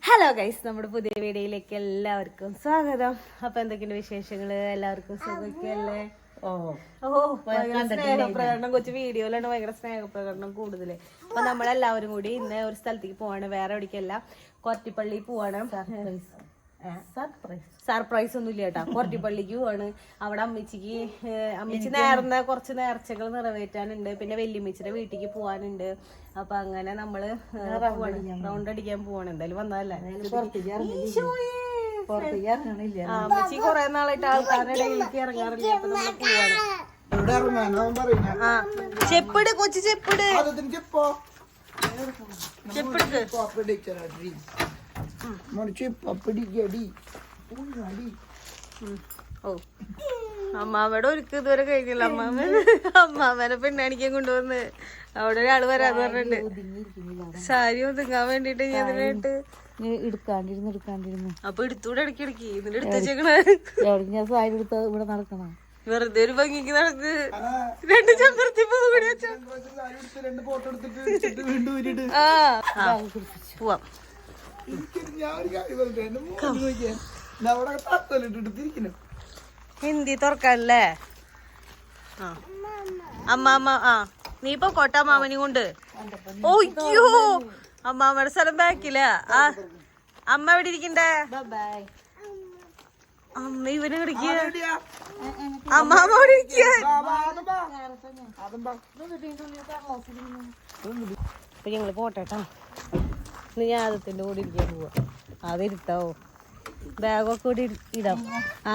Hello guys നമ്മുടെ പുതിയ വീഡിയോയിലേക്ക് എല്ലാവർക്കും സ്വാഗതം. അപ്പൊ എന്തൊക്കെയുണ്ട് വിശേഷങ്ങൾ? എല്ലാവർക്കും ഭയങ്കര സ്നേഹപ്രകടനം. കൊച്ചു വീഡിയോയിലാണ് ഭയങ്കര സ്നേഹപ്രകടനം കൂടുതൽ. അപ്പൊ നമ്മളെല്ലാവരും കൂടി ഇന്ന് ഒരു സ്ഥലത്തേക്ക് പോവാണ്. വേറെ എവിടേക്കല്ല കൊറട്ടിപ്പള്ളി പോവാണ്. സർപ്രൈസ്. സർപ്രൈസ് ഒന്നും ഇല്ല കേട്ടാ. കൊറട്ടിപ്പള്ളിക്ക് പോവാണ്. അവിടെ അമ്മച്ചിക്ക് അമ്മച്ചി നേർന്ന കുറച്ച് നേർച്ചകൾ നിറവേറ്റാനുണ്ട്. പിന്നെ വല്യമ്മച്ചിയുടെ വീട്ടിലേക്ക് പോവാനുണ്ട്. അപ്പൊ അങ്ങനെ നമ്മൾ റൗണ്ട് അടിക്കാൻ പോവാണ്. എന്തായാലും വന്നതല്ല? അമ്മച്ചി കൊറേ നാളായിട്ട് ആൾക്കാരുടെ ഇടയിലേക്ക് ഇറങ്ങാറില്ല. അപ്പൊ നമ്മൾ പോവാണ്. ചെപ്പിട് കൊച്ചു ചെപ്പിട്. ചെപ്പിടുക്ക് പപ്പടിക്കടി അടി ഉം. ഓ. അമ്മാമ്മയുടെ ഒരുക്ക് ഇതുവരെ കഴിഞ്ഞില്ല. അമ്മാമ്മ അമ്മാമ്മനെ പെണ്ണാണിക്കാൻ കൊണ്ടുവന്ന് അവിടെ ഒരാൾ വരാന്ന് പറഞ്ഞിട്ടുണ്ട്. സാരി ഒതുങ്ങാൻ വേണ്ടിട്ട് ഞാൻ ഇതിനായിട്ട് എടുക്കാണ്ടിരുന്നു എടുക്കാണ്ടിരുന്നു. അപ്പൊ എടുത്തൂടെ ഇടയ്ക്ക് ഇടയ്ക്ക്. ഇതിന്റെ എടുത്തേക്കണേ വെച്ചേക്കണ. ഞാൻ സാരി എടുത്ത് ഇവിടെ നടക്കണം? വെറുതെ ഒരു ഭംഗിക്ക് നടക്ക് രണ്ട് ഊരിട്ട് ആ. ആ, പോവാം. ഹിന്ദി തുറക്കല്ലേ? ആ. അമ്മ അമ്മ ആ. നീ ഇപ്പൊ കോട്ട മാമനെ കൊണ്ട്. ഓയ്യോ അമ്മാമ്മയുടെ സ്ഥലം ബാക്കില്ല? ആ. അമ്മ എവിടെ ഇരിക്കണ്ടേ? അമ്മ ഇവന് കിടക്കുക? അമ്മാമ്മ അവിടെ ഇരിക്കുക. അപ്പൊ ഞങ്ങൾ പോട്ടെട്ടാ ഇന്ന് ഞാൻ ആദത്തിന്റെ കൂടെ ഇരിക്കാൻ പോവാ. അതിരുത്താവോ ബാഗൊക്കെ കൂടി ഇടാം.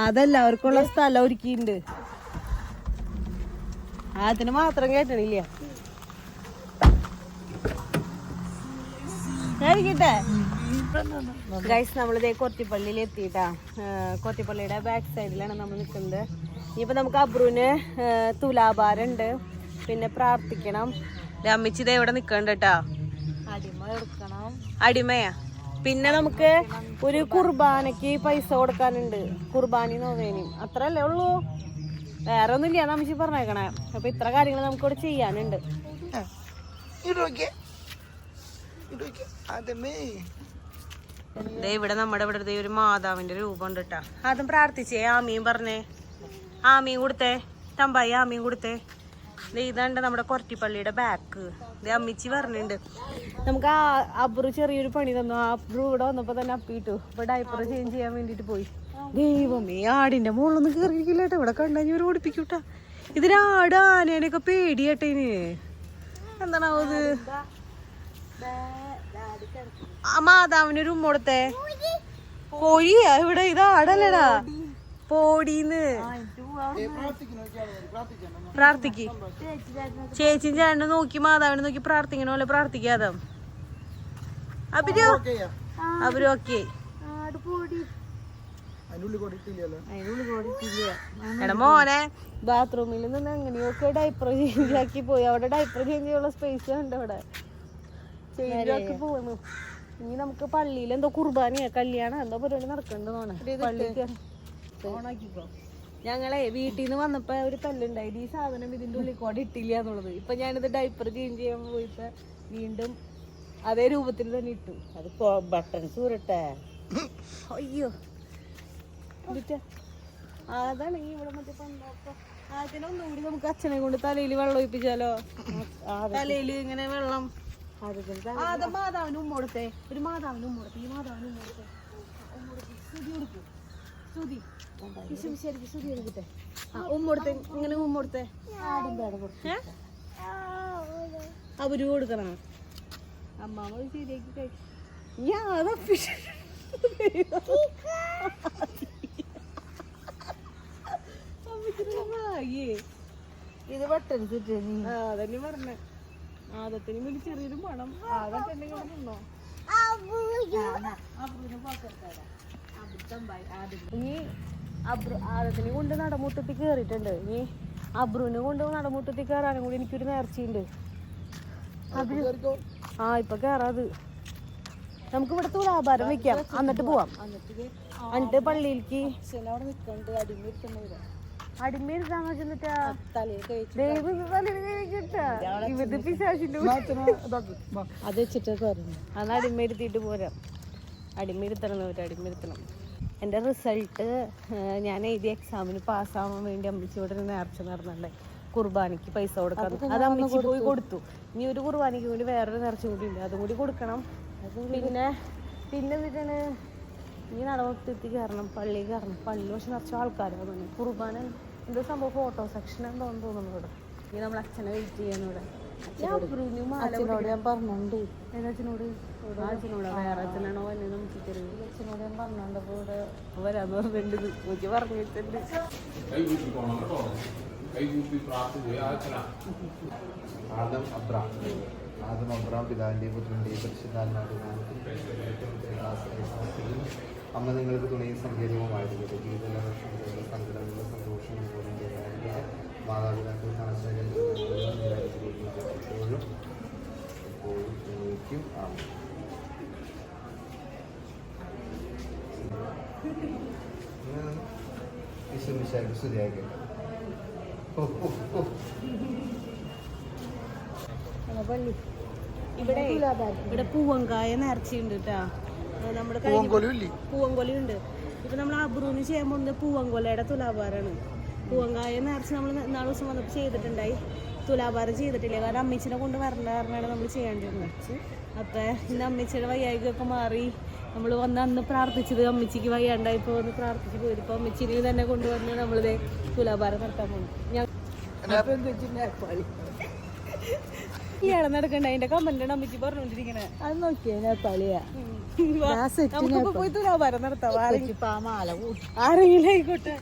അതല്ല അവർക്കുള്ള സ്ഥലം ഒരുക്കിയിട്ടുണ്ട്. അതിന് മാത്രം കേട്ടണില്ല ഗൈസ് നമ്മളിതേ കൊത്തിപ്പള്ളിയിൽ എത്തിയിട്ടാ. കൊത്തിപ്പള്ളിയുടെ ബാക്ക് സൈഡിലാണ് നമ്മൾ നിൽക്കുന്നത്. ഇനിയിപ്പോൾ നമുക്ക് അബ്രുവിന് തുലാഭാരം ഉണ്ട് പിന്നെ പ്രാർത്ഥിക്കണം. അമ്മിച്ചി ഇവിടെ നിൽക്കണ്ട കേട്ടാ. അടിമയാ. പിന്നെ നമുക്ക് ഒരു കുർബാനക്ക് പൈസ കൊടുക്കാനുണ്ട്. കുർബാനി നോവേനും അത്രല്ലേ ഉള്ളൂ. വേറെ ഒന്നും ഇല്ല നമ്മച്ചി പറഞ്ഞേക്കണേ. അപ്പൊ ഇത്ര കാര്യങ്ങൾ നമുക്ക് ഇവിടെ ചെയ്യാനുണ്ട് ഇവിടെ നമ്മുടെ ഇവിടെ ദേ ഒരു മാതാവിന്റെ രൂപം ഉണ്ട് കേട്ടാ അതും പ്രാർത്ഥിച്ചേ ആമീൻ പറഞ്ഞേ. ആമീൻ കൊടുത്തേ. തമ്പായി ആമീൻ കൊടുത്തേ. ഇതാണ്ട് നമ്മുടെ കൊരട്ടിപ്പള്ളിയുടെ ബാക്ക് ദേ അമ്മിച്ചി പറഞ്ഞിട്ടുണ്ട് നമുക്ക് ആ അബ്രു ചെറിയൊരു പണി തന്നു. ആ അബ്രു ഇവിടെ വന്നപ്പോ തന്നെ അപ്പിട്ടു ഇപ്പൊ ഡൈപ്പർ ചേഞ്ച് ചെയ്യാൻ വേണ്ടിട്ട് പോയി. ദൈവമേ ആടിന്റെ മുകളിലൊന്നും കേറിയിരിക്കില്ല ഇവിടെ കണ്ടാൽ ഞാൻ ഓടിപ്പിക്കൂട്ടാ. ഇതിനാട് ആനേനെയൊക്കെ പേടിയട്ടെ ഇനി. എന്താണാവോ ഇത്? ആ മാതാവിനൊരു ഉമ്മോടത്തെ കോഴിയാ ഇവിടെ ഇത് ആടല്ലടാ. പോടീന്ന്. പ്രാർത്ഥിക്കുന്നു. പ്രാർത്ഥിക്ക്. ചേച്ചി ചേട്ടനെ നോക്കി മാതാവിനെ നോക്കി പ്രാർത്ഥിക്കണ പോലെ പ്രാർത്ഥിക്കാതെ ചെയ്യാം. അവർ ഓക്കെ. എടാ മോനെ ബാത്റൂമിൽ നിന്ന് എങ്ങനെയൊക്കെ ഡൈപ്പർ ചേഞ്ച് ആക്കി പോയി. അവിടെ ഡൈപ്പർ ചേഞ്ച് ചെയ്യാനുള്ള സ്പേസ് ഉണ്ട് അവിടെ? ചേഞ്ച് ആക്കി പോന്നു ഇനി നമുക്ക് പള്ളിയിൽ എന്തോ കുർബാനയാ കല്യാണം എന്തോ പരിപാടി നടക്കണ്ടെന്നാണ് പള്ളിക്ക് ഞങ്ങളെ വീട്ടിൽ നിന്ന് വന്നപ്പോ ഒരു തല്ലുണ്ടായി ഈ സാധനം ഇതിന്റെ ഉള്ളിൽ കൂടെ ഇട്ടില്ല എന്നുള്ളത്. ഇപ്പൊ ഞാനിത് ഡൈപ്പർ ചേഞ്ച് ചെയ്യാൻ പോയിട്ട് വീണ്ടും അതേ രൂപത്തിൽ തന്നെ ഇട്ടു. അത് ബട്ടൺസ് ഊരട്ടെ അയ്യോ. അതാണ് ഈ ഇവിടെ മറ്റേ പണ്ടൊക്കെ അതിനൊന്നുകൂടി നമുക്ക് അച്ഛനെ കൊണ്ട് തലയിൽ വെള്ളം ഒഴിപ്പിച്ചാലോ? തലയിൽ ഇങ്ങനെ വെള്ളം. അത് മാതാവിന് ഉമ്മോടത്തെ ഒരു മാതാവിന് ഉമ്മോടത്തെ ഈ മാതാവിന് ഉമ്മോടത്തെ. സ്തുതി കൊടുക്കും. സ്തുതി വിശു വിശാരിക്ക് സ്തുതി കൊടുക്കട്ടെ ആ ഉമ്മ ഇങ്ങനെ ഉമ്മ കൊടുത്തേ? അവർ കൊടുക്കണം. അമ്മാമ ശരിയാക്കി കഴി ഞാൻ ഇത് ഇട്ട് നീ അതന്നെ പറഞ്ഞേ. ആദത്തിന് മുന്നിൽ ചെറിയൊരു മണം ആദത്തെ നിന്നോ ഇനി അബ്രു ആദത്തിനെ കൊണ്ട് നടമുട്ടത്തി കയറിയിട്ടുണ്ട് ഇനി അബ്രുവിനെ കൊണ്ട് നടമുട്ടത്തി കയറാനും കൂടി എനിക്കൊരു നേർച്ചയുണ്ട്. അബ്രു. ആ ഇപ്പൊ കേറാത്. നമുക്ക് ഇവിടെ തുലാഭാരം വെക്കാം. എന്നിട്ട് പോവാം. എന്നിട്ട് പള്ളിയിലേക്ക് അവിടെ നിൽക്കണ്ട് അടിമ ഇരിക്കുന്നത് അടിമയിരുത്താന്ന് വെച്ചിട്ടാ ദൈവം തലയിൽ കഴിക്കട്ടാ ഇവരുടെ പിശാശിന്റെ. അത് വെച്ചിട്ട് അന്ന് അടിമയിരുത്തിയിട്ട് പോരാം. അടിമേരുത്തണം ഒരു അടിമിരുത്തണം എന്റെ റിസൾട്ട് ഞാൻ എഴുതിയ എക്സാമിന് പാസ്സാവാൻ വേണ്ടി അമ്മച്ചിയോട് ഒരു നേർച്ച നടന്നല്ലേ? കുർബാനയ്ക്ക് പൈസ കൊടുക്കാൻ. അത് അമ്മച്ചി പോയി കൊടുത്തു. ഇനി ഒരു കുർബാനയ്ക്ക് വേണ്ടി വേറൊരു നേർച്ച കൂടി ഉണ്ട് അതും കൂടി കൊടുക്കണം പിന്നെ പിന്നെ എന്തിട്ടാണ്? ഇനി നടവത്തെത്തി കയറണം പള്ളി കയറണം. പള്ളി പക്ഷെ നിറച്ച ആൾക്കാരാണ് കുർബാന എന്തോ സംഭവം ഫോട്ടോ സെക്ഷൻ എന്തോന്ന് തോന്നുന്നു ഇവിടെ. ഇനി നമ്മൾ അച്ഛനെ വെയിറ്റ് ചെയ്യാൻ ഇവിടെ. അച്ഛനോട് ഞാൻ പറഞ്ഞോണ്ട്. അച്ഛനോട് ആ അച്ഛനോടാ വേറെ അച്ഛനാണോ എന്നെ നമുക്ക് അച്ഛനോട് ഞാൻ പറഞ്ഞോണ്ട് വരാന്ന് പറഞ്ഞിട്ടുണ്ട്. ആദം അബ്രാം. ആദം അബ്രാം അമ്മ നിങ്ങൾക്ക് തുണയും സങ്കേതവുമായിരുന്നു ജീവിതം വർഷങ്ങളുടെ മാതാപിതാക്കൾ എപ്പോഴും എപ്പോഴും ഓ ഓ ഓ. പള്ളി ഇവിടെ ഇവിടെ പൂവങ്കായ നേർച്ചയുണ്ട് കേട്ടാ. നമ്മുടെ? പൂവങ്കൊലയുണ്ട് ഇപ്പൊ നമ്മൾ അബ്രൂന് ചെയ്യാൻ പോകുന്നത് പൂവങ്കൊലയുടെ തുലാഭാരമാണ് പൂവങ്കായ നേർച്ച നമ്മൾ നാല് ദിവസം വന്നപ്പോൾ ചെയ്തിട്ടുണ്ടായി. തുലാഭാരം ചെയ്തിട്ടില്ല? കാരണം അമ്മച്ചിനെ കൊണ്ട് വരേണ്ട കാരണമാണ് നമ്മൾ ചെയ്യേണ്ടിരുന്നത് അപ്പോൾ ഇന്ന് അമ്മച്ചിയുടെ വയ്യായികൊക്കെ മാറി. നമ്മൾ വന്ന് അന്ന് പ്രാർത്ഥിച്ചത് അമ്മച്ചിക്ക് വയ്യാണ്ടായിപ്പോൾ വന്ന് പ്രാർത്ഥിച്ച് പോയത് ഇപ്പോൾ അമ്മച്ചിനെ തന്നെ കൊണ്ടുവന്ന് നമ്മളിത് തുലാഭാരം നടത്താൻ പോകും ഞാൻ ഇയാളെ നടക്കണ്ട. അതിന്റെ കമന്റാണ് അമ്മച്ചി പറഞ്ഞോണ്ടിരിക്കണേ. അത് നോക്കിയേ നേപ്പാളിയാ പോയി തുലാഭാരം നടത്താം. ആരെങ്കിലും ആയിക്കോട്ടെ.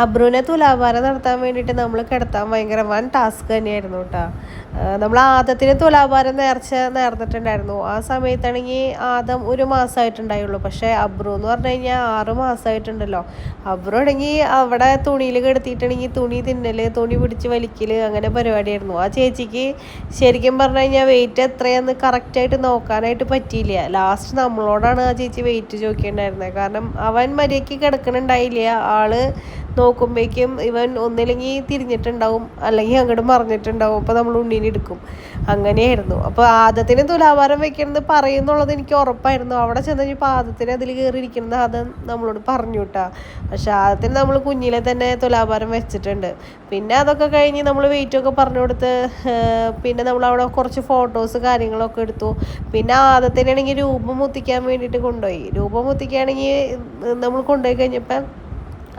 അബ്രുവിനെ തുലാഭാരം നടത്താൻ വേണ്ടിയിട്ട് നമ്മൾ കിടത്താൻ ഭയങ്കര വൻ ടാസ്ക് തന്നെയായിരുന്നു കേട്ടോ. നമ്മൾ ആദത്തിന് തുലാഭാരം നേർച്ച നേർന്നിട്ടുണ്ടായിരുന്നു. ആ സമയത്താണെങ്കിൽ ആദം ഒരു മാസമായിട്ടുണ്ടായുള്ളൂ. പക്ഷേ അബ്രു എന്ന് പറഞ്ഞു കഴിഞ്ഞാൽ ആറ് മാസമായിട്ടുണ്ടല്ലോ. അബ്രു ആണെങ്കിൽ അവിടെ തുണിയിൽ കിടത്തിയിട്ടാണെങ്കിൽ തുണി തിന്നൽ തുണി പിടിച്ച് വലിക്കൽ അങ്ങനെ പരിപാടിയായിരുന്നു. ആ ചേച്ചിക്ക് ശരിക്കും പറഞ്ഞു കഴിഞ്ഞാൽ വെയിറ്റ് എത്രയാന്ന് കറക്റ്റായിട്ട് നോക്കാനായിട്ട് പറ്റിയില്ല. ലാസ്റ്റ് നമ്മളോടാണ് ആ ചേച്ചി വെയിറ്റ് ചോദിക്കേണ്ടായിരുന്നത്. കാരണം അവൻ മര്യാദയ്ക്ക് കിടക്കണുണ്ടായില്ല. ആൾ നോക്കുമ്പോഴേക്കും ഇവൻ ഒന്നില്ലെങ്കിൽ തിരിഞ്ഞിട്ടുണ്ടാവും അല്ലെങ്കിൽ അങ്ങോട്ട് മറിഞ്ഞിട്ടുണ്ടാവും. അപ്പോൾ നമ്മൾ ഉണ്ണീനെ എടുക്കും. അങ്ങനെയായിരുന്നു. അപ്പോൾ ആദത്തിന് തുലാഭാരം വെക്കണമെന്ന് പറയുന്നുള്ളത് എനിക്ക് ഉറപ്പായിരുന്നു. അവിടെ ചെന്ന് കഴിഞ്ഞപ്പോൾ ആദത്തിന് അതിൽ കയറിയിരിക്കുന്നത് അത് നമ്മളോട് പറഞ്ഞു വിട്ടാ പക്ഷെ ആദത്തിന് നമ്മൾ കുഞ്ഞിലെ തന്നെ തുലാഭാരം വെച്ചിട്ടുണ്ട്. പിന്നെ അതൊക്കെ കഴിഞ്ഞ് നമ്മൾ വെയിറ്റ് ഒക്കെ പറഞ്ഞു കൊടുത്ത് പിന്നെ നമ്മൾ അവിടെ കുറച്ച് ഫോട്ടോസ് കാര്യങ്ങളൊക്കെ എടുത്തു. പിന്നെ ആദത്തിനാണെങ്കിൽ രൂപം മുത്തിക്കാൻ വേണ്ടിയിട്ട് കൊണ്ടുപോയി. രൂപം മുത്തിക്കുകയാണെങ്കിൽ നമ്മൾ കൊണ്ടുപോയി കഴിഞ്ഞപ്പോൾ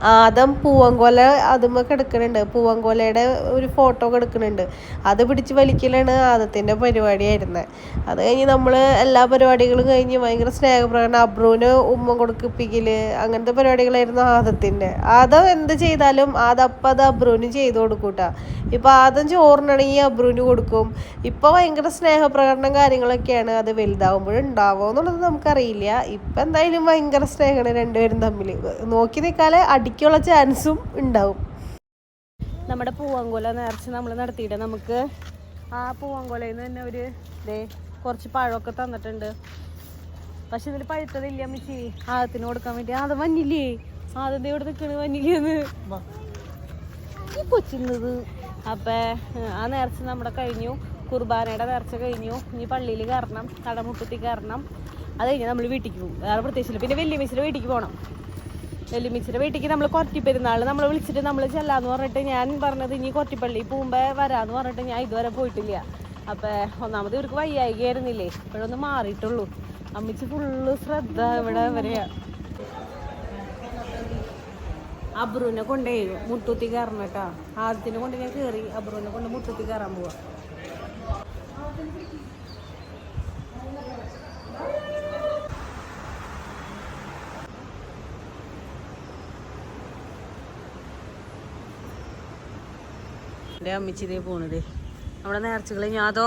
ആദം പൂവങ്കോല അതുമ്മ കിടക്കണുണ്ട്. പൂവങ്കോലയുടെ ഒരു ഫോട്ടോ കിടക്കണുണ്ട്. അത് പിടിച്ച് വലിക്കലാണ് ആദത്തിന്റെ പരിപാടിയായിരുന്നത് അത് കഴിഞ്ഞ് നമ്മൾ എല്ലാ പരിപാടികളും കഴിഞ്ഞ് ഭയങ്കര സ്നേഹപ്രകടനം. അബ്രൂന് ഉമ്മ കൊടുക്കിപ്പിക്കൽ അങ്ങനത്തെ പരിപാടികളായിരുന്നു ആദത്തിന്റെ. ആദം എന്ത് ചെയ്താലും ആദപ്പം അത് അബ്രൂന് ചെയ്തു കൊടുക്കൂട്ട. ഇപ്പം ആദം ചോറിനാണെങ്കിൽ അബ്രൂന് കൊടുക്കും. ഇപ്പം ഭയങ്കര സ്നേഹപ്രകടനം കാര്യങ്ങളൊക്കെയാണ് അത് വലുതാവുമ്പോഴും ഉണ്ടാവുമോ എന്നുള്ളത് നമുക്കറിയില്ല. ഇപ്പം എന്തായാലും ഭയങ്കര സ്നേഹമാണ് രണ്ടുപേരും തമ്മിൽ നോക്കി നിൽക്കാതെ അടിക്കുള്ള ചാൻസും ഉണ്ടാവും. നമ്മുടെ പൂവങ്കോല നേർച്ച നമ്മൾ നടത്തിയിട്ട് നമുക്ക് ആ പൂവങ്കോലയിൽ നിന്ന് തന്നെ ഒരു ഇതേ കുറച്ച് പഴമൊക്കെ തന്നിട്ടുണ്ട്. പക്ഷെ ഇതിൽ പഴുത്തതില്ല അമ്മച്ചി ആദത്തിന് കൊടുക്കാൻ വേണ്ടി. ആദം വന്നില്ലേ? ആദ്യം ഇവിടെ നിൽക്കണ് വന്നില്ലേന്ന്. കൊച്ചിന്നത്. അപ്പൊ ആ നേർച്ച നമ്മുടെ കഴിഞ്ഞു. കുർബാനയുടെ നേർച്ച കഴിഞ്ഞു. ഇനി പള്ളിയിൽ കയറണം. കടമുട്ടത്തി കയറണം. അത് കഴിഞ്ഞ് നമ്മൾ വീട്ടിലേക്ക് പോകും. വേറെ പ്രത്യേകിച്ചില്ല പിന്നെ വലിയ മിസ്സിൽ വീട്ടിലേക്ക് പോകണം വെല്ലുമിച്ചിയുടെ വീട്ടിലേക്ക് നമ്മൾ കൊററ്റി പെരുന്നാൾ നമ്മൾ വിളിച്ചിട്ട് നമ്മൾ ചെല്ലാന്ന് പറഞ്ഞിട്ട് ഞാൻ പറഞ്ഞത് ഇനി കൊററ്റിപ്പള്ളി പോകുമ്പോൾ വരാന്ന് പറഞ്ഞിട്ട് ഞാൻ ഇതുവരെ പോയിട്ടില്ല. അപ്പൊ ഒന്നാമത് ഇവർക്ക് വയ്യായികയായിരുന്നില്ലേ? ഇപ്പോഴൊന്ന് മാറിയിട്ടുള്ളൂ. അമ്മിച്ച് ഫുള്ള് ശ്രദ്ധ ഇവിടെ വരെയാ. അബ്രുവിനെ കൊണ്ടേ മുട്ടുത്തി കയറണം കേട്ടോ. ആദ്യത്തിനെ കൊണ്ട് ഞാൻ കയറി അബ്രുവിനെ കൊണ്ട് മുട്ടുത്തി കയറാൻ പോവാ. എന്റെ അമ്മച്ചിതേ പോണത്. നമ്മുടെ നേർച്ചകൾ ഞാതോ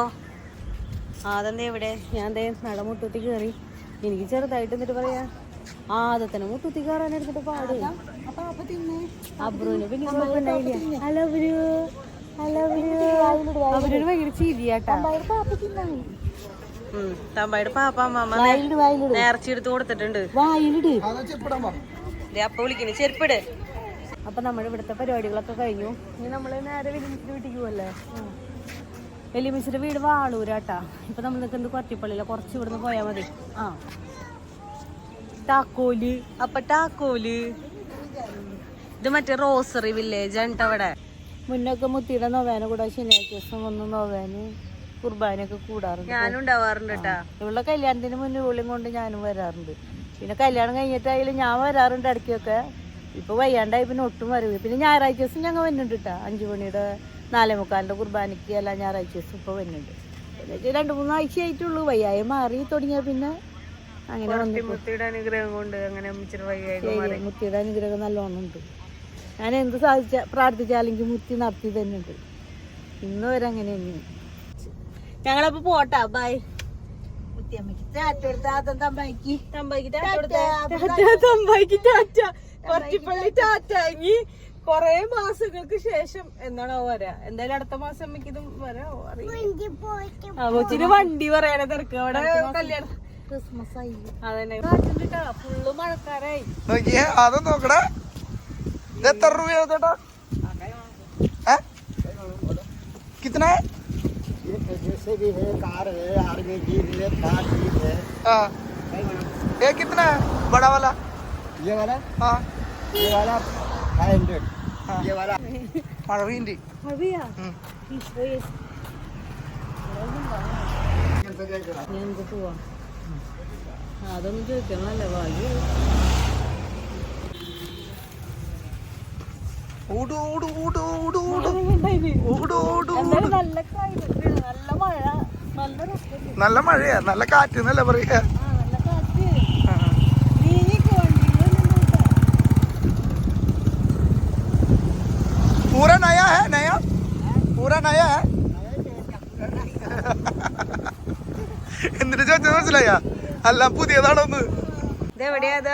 ആദന്തേ ഇവിടെ? ഞാൻ ദേ നട മുട്ടുത്തി കയറി എനിക്ക് ചെറുതായിട്ട് എന്നിട്ട് പറയാ? ആദത്തിനെ മുട്ടുത്തി കയറാൻ എടുത്തിട്ട് പാട്. അബ്രുവിന് പിന്നെ കുഴപ്പമുണ്ടായില്ല ഭയങ്കര ചിരിയാട്ടാ. തമ്പായുടെ പാപ്പ അമ്മ കൊടുത്തിട്ടുണ്ട്. അതാ അപ്പൊ വിളിക്കുന്നു. ചെരുപ്പിട്. അപ്പൊ നമ്മുടെ ഇവിടുത്തെ പരിപാടികളൊക്കെ കഴിഞ്ഞു. ഇനി നമ്മൾ നേരെ വലിയ വീട്ടിലേക്ക് പോവല്ലേ? വെല്ലുമിച്ചിന്റെ വീട് വാളൂരാട്ടാ. ഇപ്പൊ നമ്മൾ നിൽക്കുന്നത് കുറച്ചിപ്പള്ളിയില്ല കുറച്ച് ഇവിടുന്ന് പോയാൽ മതി. ആ. ടാക്കോൽ അപ്പൊ ടാക്കോൽ ഇത് മറ്റേ റോസറി വില്ലേജ് ആണ് അവിടെ. മുന്നൊക്കെ മുത്തിയുടെ നോവേന കൂടെ. ശനിയാഴ്ച ദിവസം വന്ന് നോവേന് കുർബാനയൊക്കെ കൂടാറുണ്ട് ഞാനും ഉണ്ടാവാറുണ്ട് കേട്ടാ ഇവളുടെ കല്യാണത്തിന് മുന്നേ ഇവളും കൊണ്ട് ഞാനും വരാറുണ്ട്. പിന്നെ കല്യാണം കഴിഞ്ഞിട്ടായാലും ഞാൻ വരാറുണ്ട് ഇടയ്ക്കൊക്കെ. ഇപ്പൊ വയ്യാണ്ടായി പിന്നെ ഒട്ടും വരവ് പിന്നെ ഞായറാഴ്ച ദിവസം ഞങ്ങൾ വരുന്നുണ്ട് കേട്ടോ അഞ്ചു മണിയുടെ നാലേ മുക്കാലിന്റെ കുർബാനയ്ക്ക് അല്ല ഞായറാഴ്ച ദിവസം ഇപ്പൊ വരുന്നുണ്ട്. എന്നുവെച്ചാൽ രണ്ട് മൂന്ന് ആഴ്ച ആയിട്ടുള്ളൂ. വയ്യായി മാറി തുടങ്ങിയ പിന്നെ അങ്ങനെ മുത്തിയുടെ അനുഗ്രഹം കൊണ്ട് അങ്ങനെ ഇച്ചിരി വൈകായിട്ട് ശരി, മുത്തിയുടെ അനുഗ്രഹം നല്ലോണം ഉണ്ട്. ഞാൻ എന്ത് സാധിച്ച പ്രാർത്ഥിച്ചാലെങ്കിൽ മുത്തി നടത്തി തന്നെ ഉണ്ട് ഇന്ന് വരെ അങ്ങനെ തന്നെയാണ്. ഞങ്ങളപ്പോ പോട്ടാ. ബായ് മുത്തിയമ്മയ്ക്ക് ചാറ്റ കൊടുത്ത ആദ്യം തമ്പായിക്ക്. തമ്പായിക്ക് കൊറച്ചിപ്പള്ളി ടാറ്റാങ്ങി കൊറേ മാസങ്ങൾക്ക് ശേഷം എന്താണോ വരാ? എന്തായാലും അടുത്ത മാസം എനിക്കിതും വരാവോ? അറിയാം കൊച്ചിന് വണ്ടി പറയാനെ തിരക്ക്. അവിടെ കല്യാണം. ക്രിസ്മസ് ആയി അതന്നെ ये वाला फाइव हंड्रेड ये वाला परवींदी भैया ഞാൻ പോവാ? അതൊന്നും ചോദിക്കണല്ലേ വാങ്ങി നല്ല മഴ. നല്ല മഴയാ. നല്ല കാറ്റ് എന്നല്ലേ പറയാ? है नया पूरा नया है എന്നിട്ട് ചോദിച്ചത് മനസ്സിലായ അല്ല പുതിയതാണോന്ന് ഇതെവിടെയാ അത്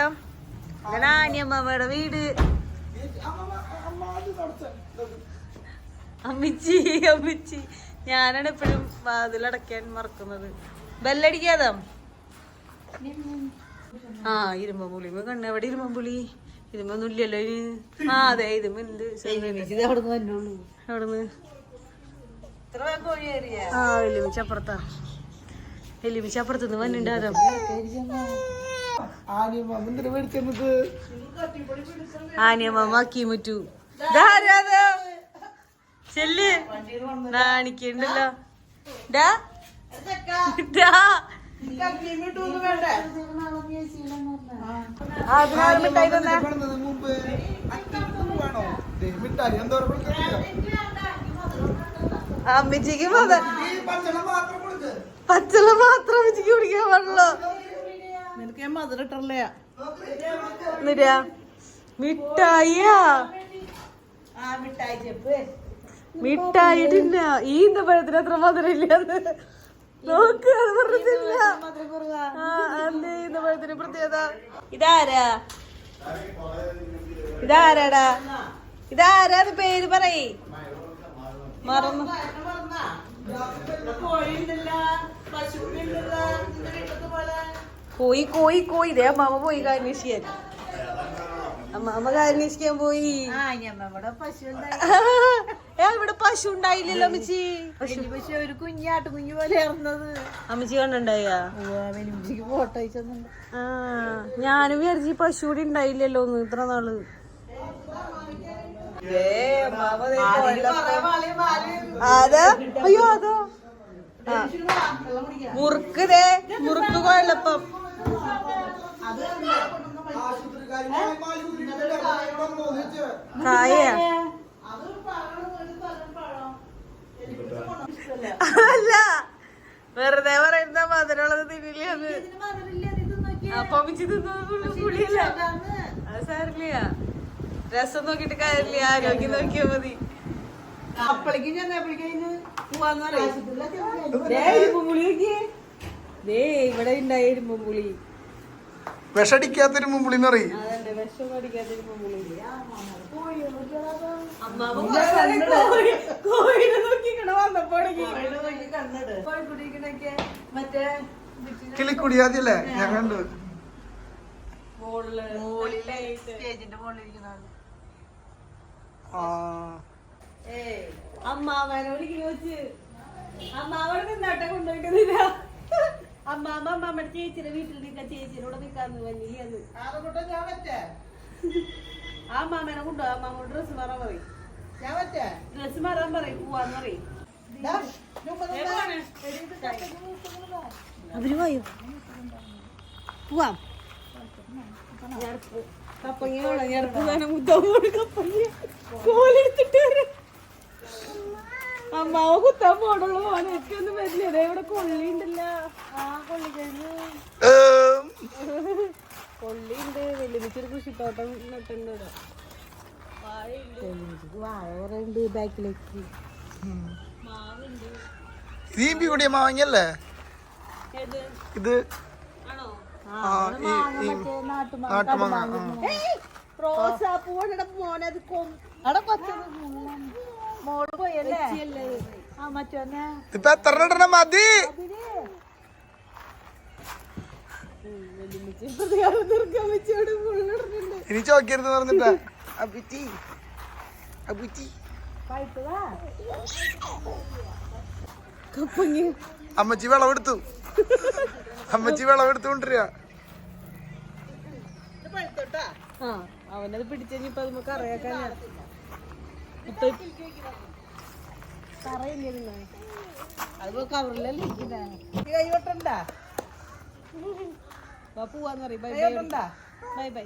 ഇതാണ് ആനിയമ്മയുടെ വീട് അമ്മിച്ചി അമ്മിച്ചി ഞാനാണ് എപ്പോഴും വാതിലടയ്ക്കാൻ മറക്കുന്നത് ബെല്ലടിക്കാതാ ആ ഇരുമ്പുളി കണ്ണ എവിടെ ഇരുമ്പുളി ഇതുമ്പൊന്നും ഇനി ആ അതെ ഇതുമ്പോ എന്ത് ആ അപ്പുറത്ത് നിന്ന് വന്നിണ്ടാരോ ആനിയമ്മ കീമുറ്റു ചെല്ല്. നാണിക്കണ്ടല്ലോ ഡാ ഡാ മിഠായി പച്ചള മാത്രം അമ്മച്ചിക്ക് കുടിക്കാൻ പാടുള്ളൂ. നിനക്ക് ഞാൻ മധുര ഇട്ടല്ലേ എന്നിട്ടാ മിഠായിയാ. മിഠായി ഈ എന്താ പഴത്തിന് അത്ര മധുരം ഇല്ലാന്ന്. നോക്ക് അത് പറഞ്ഞില്ല പ്രത്യേകത? ഇതാരാ? ഇതാരാടാ? ഇതാരാ? അത് പേര് പറയ്. മറന്നു. കോയി കോയി കോയി. ഇതേ മാമ പോയി കാന്വേഷിക്കാൻ അമ്മാമ കാന്വേഷിക്കാൻ പോയി. ഏ ഇവിടെ പശു ഉണ്ടായില്ലല്ലോ അമ്മച്ചി. പക്ഷെ പശു ഒരു കുഞ്ഞാട്ട് കുഞ്ഞു പോലെ ഇറന്നത് അമ്മച്ചി കണ്ടുണ്ടായാ ഫോട്ടോ അയച്ചെന്നുണ്ട്. ആ ഞാനും വിചാരിച്ചു പശു കൂടി ഉണ്ടായില്ലല്ലോ ഒന്ന് ഇത്ര നാൾ. അതാ. അയ്യോ അതോ. മുറുക്ക് ദേ മുറുക്ക് കൊഴലപ്പം കായ അല്ല. വെറുതെ പറയുന്ന മധുരമുള്ളത് തിന്നില്ലെന്ന് അപ്പൊ അമ്മച്ചി പുളിയല്ല അത് സാരില്ല രസം നോക്കിട്ട് കാര്യമില്ല. ആരോഗ്യം നോക്കിയാ മതി. അപ്പളേക്കും ചെന്നപ്പോഴേക്കും പോവാന്ന് പറയാം. ഇവിടെ ഉണ്ടായിരുന്നു ഇരുമ്പുളി വിഷടിക്കാത്തതിന് മുമ്പ് കിളിക്കുടിയാതില്ലേ ഞാൻ കണ്ടു. അമ്മാവനോട് അമ്മാവനെ നിന്നാട്ടെ കൊണ്ടുപോയിട്ടില്ല അമ്മാമ്മ അമ്മാമ്മയുടെ ചേച്ചിയുടെ വീട്ടിൽ നിൽക്കാൻ ചേച്ചിയോട് നിൽക്കാന്ന് പറ്റേ ആ അമ്മാമ്മേനെ കൊണ്ടുപോകാം അമ്മാമ്മ ഡ്രസ്സ് മാറാൻ പറയും. ഡ്രസ്സ് മാറാൻ പറയും പോവാന്ന് പറയും. അവർ പോയോ? പോവാം. കപ്പങ്ങ കപ്പങ്ങ. കോലെടുത്തിട്ട് വരാം. അമ്മാവ് കുത്താൻ പോണുള്ളൂ മോനെ ഒക്കെ ഒന്നും വരില്ല ഇവിടെ കൊള്ളിണ്ടല്ല ആ. കൊള്ളി കഴിഞ്ഞു ഏം, കൊള്ളിയുണ്ട് വെല്ലുവിളിച്ചൊരു കൃഷിത്തോട്ടം നട്ടുണ്ട് ഇവിടെ ഉണ്ട് ബാക്കിലേക്ക് മാവുണ്ട് കൂടിയ ഇത് മോൾ പോയല്ലേ? ആ മറ്റോന്നെ ഇതിപ്പോ എത്ര ഇടണം? മതി. ഇനി ചോക്കരുത് പറഞ്ഞിട്ടാ. അമ്മച്ചി വിളവെടുത്തു. അമ്മച്ചി വിളവെടുത്തുകൊണ്ടിരിക ആ അവനത് പിടിച്ചു അത് നമുക്ക് അറിയാക്കാനാ ഇപ്പൊ പറയില്ലേ അതിപ്പോ കവറിലല്ലേ ഇരിക്കുന്നേ കൈവട്ടണ്ടാ വാ പോവാന്ന് പറയും. ബൈ ബൈ കൈവട്ടണ്ടാ ബൈ ബൈ.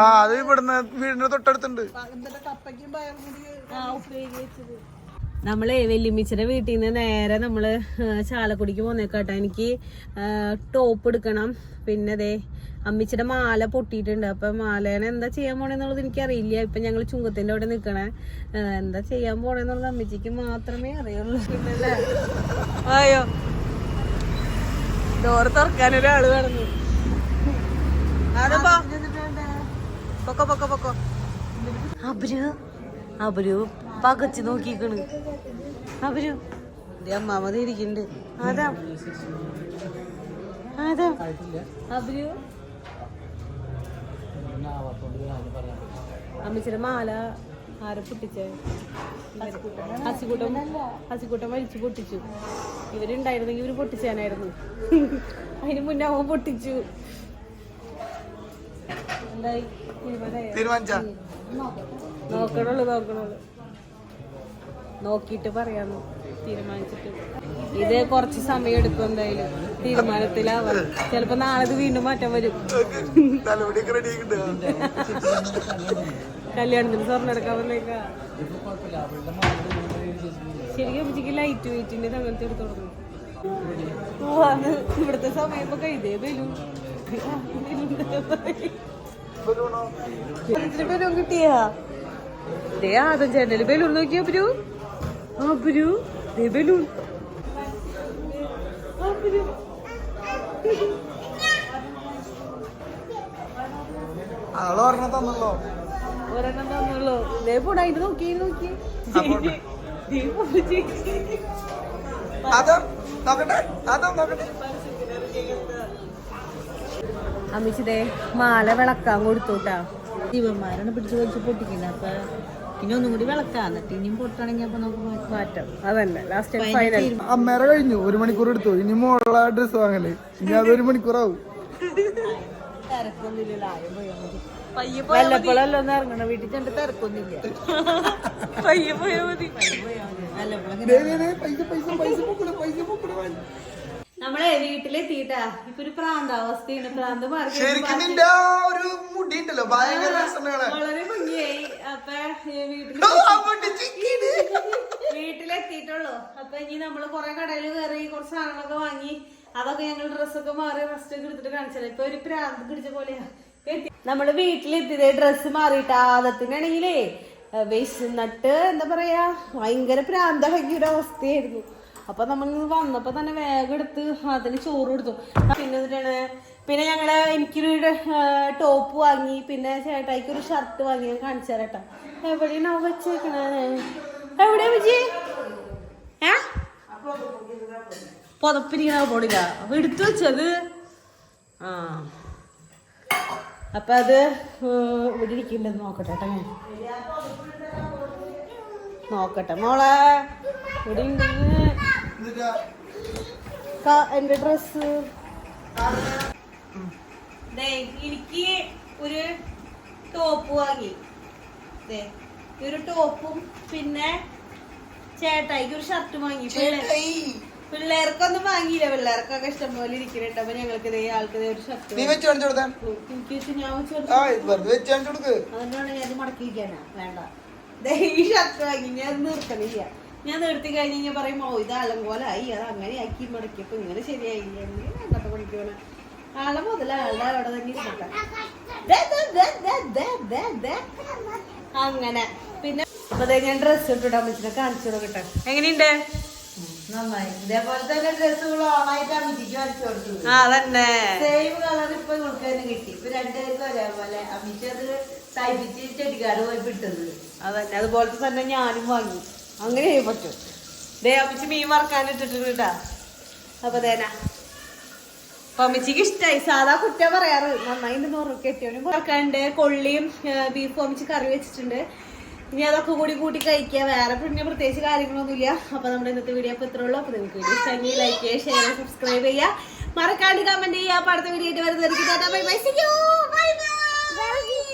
ആ അത് ഇവിടുന്ന് വീടിന്റെ തൊട്ടടുത്തുണ്ട്. നമ്മൾ വെല്ലുമിച്ചിയുടെ വീട്ടിൽ നിന്ന് നേരെ നമ്മൾ ചാലക്കുടിക്ക് പോന്നേക്കാട്ടോ എനിക്ക് ടോപ്പ് എടുക്കണം. പിന്നെ ദേ അമ്മിച്ചിടെ മാല പൊട്ടിയിട്ടുണ്ട്. അപ്പൊ മാലേനെ എന്താ ചെയ്യാൻ പോണെന്നുള്ളത് എനിക്കറിയില്ല. ഇപ്പൊ ഞങ്ങൾ ചുങ്കത്തിന്റെ അവിടെ നിക്കണേ. എന്താ ചെയ്യാൻ പോണെന്നുള്ളത് അമ്മിച്ചിക്ക് മാത്രമേ അറിയുള്ളൂ. പിന്നല്ലേ? അയ്യോ. ഡോറ് തുറക്കാൻ ഒരാൾ കടന്നു അതെപ്പോ പൊക്കോ പകച്ച് നോക്കിക്കണ്. അബരു. ദേ അമ്മാമത് ഇരിക്കുന്നുണ്ട്. അതാ. അതാ. അബരു. അമ്മച്ചിയുടെ മാല ആരെ പൊട്ടിച്ചേ? ഹസിക്കൂട്ടം ഹസിക്കൂട്ടം വലിച്ചു പൊട്ടിച്ചു. ഇവരുണ്ടായിരുന്നെങ്കിൽ ഇവർ പൊട്ടിച്ചാനായിരുന്നു. അതിന് മുന്നേ അവൻ പൊട്ടിച്ചു. എന്തായി? നോക്കണുള്ളു നോക്കണുള്ളു. നോക്കിയിട്ട് പറയാന്ന് തീരുമാനിച്ചിട്ട്. ഇത് കുറച്ച് സമയം എടുക്കും എന്തായാലും. തീരുമാനത്തിലാവാൻ. ചിലപ്പോ നാളെ ഇത് വീണ്ടും മാറ്റം വരും. കല്യാണത്തിന് സ്വർണം എടുക്കാൻ വന്നേക്കാ. ശരിക്കും അമ്മച്ചിക്ക് ലൈറ്റ് വെയിറ്റിന്റെ അങ്ങനത്തെ എടുത്ത് തുടങ്ങും പോവാന്ന് ഇവിടുത്തെ സമയം ഇപ്പൊ കഴുതേ വരും. ബലൂൺ കിട്ടിയാ? ദേ ബലൂൺ നോക്കിയാ ദേ ബലൂൺ. ഒരെണ്ണം തന്നുള്ളൂ ഇതേ പോടാ ഇത് നോക്കി നോക്കി. അമ്മിച്ചിതേ മാല വിളക്കാൻ കൊടുത്തോട്ടാ. ജീവന്മാരാണ് പിടിച്ചു വലിച്ച് പൊട്ടിക്കുന്നത്. അപ്പൊ ഇനി ഒന്നും കൂടി വിളക്കാം. എന്നിട്ട് ഇനിയും പൊട്ടാണെങ്കിൽ അപ്പൊ നമുക്ക് മാറ്റാം. അതന്നെ. ലാസ്റ്റ് ഫൈനൽ അമ്മേരെ കഴിഞ്ഞു. ഒരു മണിക്കൂർ എടുത്തു. ഇനി മോളുള്ള ഡ്രസ് വാങ്ങൽ. ഇനി അതൊരു മണിക്കൂറാവും. തിരക്കൊന്നുമില്ലല്ലോ. ആരും പോയാൽ മതി. വല്ലപ്പോഴല്ലോ ഒന്ന് ഇറങ്ങണം വീട്ടിൽ ചെണ്ട് തിരക്കൊന്നില്ല പയ്യെ പോയാ മതി. നമ്മളെ വീട്ടിലെത്തിട്ടാ ഇപ്പൊ ഒരു പ്രാന്താവസ്ഥയാണ്. പ്രാന്ത് മാർഗം ശരിക്കും നിന്റെ ഒരു മുടി ഉണ്ടല്ലോ ഭയങ്കര. വളരെ ഭംഗിയായി. അപ്പൊ ചിക്കിന്. വീട്ടിലെത്തിയിട്ടുള്ളൂ. അപ്പൊ ഇനി നമ്മൾ കൊറേ കടയിൽ കയറി കുറച്ച് സാധനങ്ങളൊക്കെ വാങ്ങി അതൊക്കെ ഞങ്ങൾ ഡ്രസ്സൊക്കെ മാറി റെസ്റ്റ് ഒക്കെ എടുത്തിട്ട് കാണിച്ചല്ലോ ഇപ്പൊ ഒരു പ്രാന്ത് പിടിച്ച പോലെയാ. നമ്മൾ വീട്ടിലെത്തിയത് ഡ്രസ്സ് മാറിയിട്ട് ആദത്തിനാണെങ്കിലേ വിശന്നിട്ട് എന്താ പറയാ ഭയങ്കര പ്രാന്തമാക്കിയ ഒരു അവസ്ഥയായിരുന്നു. അപ്പൊ നമ്മൾ വന്നപ്പോ തന്നെ വേഗം എടുത്ത് അതിന് ചോറ് കൊടുത്തു. പിന്നെ പിന്നെ ഞങ്ങൾ എനിക്കൊരു ടോപ്പ് വാങ്ങി പിന്നെ ചേട്ടായിക്ക് ഒരു ഷർട്ട് വാങ്ങി ഞാൻ കാണിച്ചു തരട്ടാ എവിടെയാണ് അവ വെച്ചേക്കണേ എവിടെയാ വിജി? ഏ? പുതപ്പിരിക്കണ പോടില്ല അപ്പൊ എടുത്തു വെച്ചത്? ആ. അപ്പൊ അത് ഇവിടെ ഇരിക്കണ്ടെന്ന് നോക്കട്ടെ കേട്ടോ ഞാൻ. നോക്കട്ടെ. മോളെ ഇവിടെ എന്റെ ഡ്രസ് എനിക്ക് ഒരു ടോപ്പ് വാങ്ങി. ദേ, ഒരു ടോപ്പും പിന്നെ ചേട്ടായിക്ക് ഒരു ഷർട്ട് വാങ്ങി. പിള്ളേർക്കൊന്നും വാങ്ങിയില്ല. പിള്ളേർക്കൊക്കെ ഇഷ്ടം പോലെ ഇരിക്കുന്നുണ്ട്. അപ്പൊ ഞങ്ങൾക്ക് ഇതേ ആൾക്ക് ഒരു ഷർട്ട് നീ വെച്ച് കാണിച്ചു എനിക്ക് വെച്ച് കാണിച്ചു കൊടുക്ക്. അതുകൊണ്ടാണ് ഞാൻ മടക്കിയിരിക്കാനാ വേണ്ട. ഈ ഷർട്ട് വാങ്ങി ഞാൻ നിർത്തണില്ല. ഞാൻ നിർത്തി കഴിഞ്ഞ് കഴിഞ്ഞാൽ പറയും ഓ ഇത് അലങ്കോലായി. അത് അങ്ങനെ ആക്കി മടക്കിയപ്പോ ഇങ്ങനെ ശരിയായില്ല പണിക്കോണ ആളെ മുതല ആളുടെ അവിടെ തന്നെ ഇരിക്കട്ടെ. അങ്ങനെ. പിന്നെ അപ്പൊ ഞാൻ ഡ്രസ് ഇട്ടിടാൻ അമ്മച്ചിനെ കാണിച്ചു കൊടുക്കട്ടെ. എങ്ങനെയുണ്ട്? നന്നായി. ഇതേപോലെ തന്നെ ഡ്രസ്സുകൾ അമിതിക്ക് വരച്ചു അതന്നെ. സെയിം കളർ ഇപ്പൊ ഇവൾക്ക് കിട്ടി. ഇപ്പൊ രണ്ടുപേർക്കും ഒരേപോലെ അമിച്ച് അത് തയ്പ്പിച്ച് ചെടിക്കാട് പോയി വിട്ടത്. അതന്നെ. അതുപോലത്തെ തന്നെ ഞാനും വാങ്ങി. അങ്ങനെ ചെയ്യാൻ പറ്റും. ദേ അമ്മച്ചി മീൻ വറക്കാൻ ഇട്ടിട്ടുണ്ട് കേട്ടാ. അപ്പൊ തേനാ അപ്പൊ അമ്മച്ചിക്ക് ഇഷ്ടായി. സാധാ കുറ്റ പറയാറ്. നന്നായി നൂറ് കെട്ടിയവനും വറക്കാനുണ്ട്. കൊള്ളിയും ബീഫ് അമ്മച്ചി കറി വെച്ചിട്ടുണ്ട്. ഇനി അതൊക്കെ കൂടി കൂട്ടി കഴിക്കുക. വേറെ പിന്നെ പ്രത്യേകിച്ച് കാര്യങ്ങളൊന്നുമില്ല. അപ്പൊ നമ്മുടെ ഇന്നത്തെ വീഡിയോ അപ്പൊ ഇത്രേ ഉള്ളൂ. അപ്പൊ നിങ്ങൾക്ക് വീഡിയോ ഇഷ്ടമെങ്കിൽ ലൈക്ക് ചെയ്യുക ഷെയർ ചെയ്യുക സബ്സ്ക്രൈബ് ചെയ്യുക. മറക്കാണ്ട് കമന്റ് ചെയ്യുക. അപ്പൊ അടുത്ത വീഡിയോ ആയിട്ട് വരുന്നതായിരിക്കും ബൈ ബൈ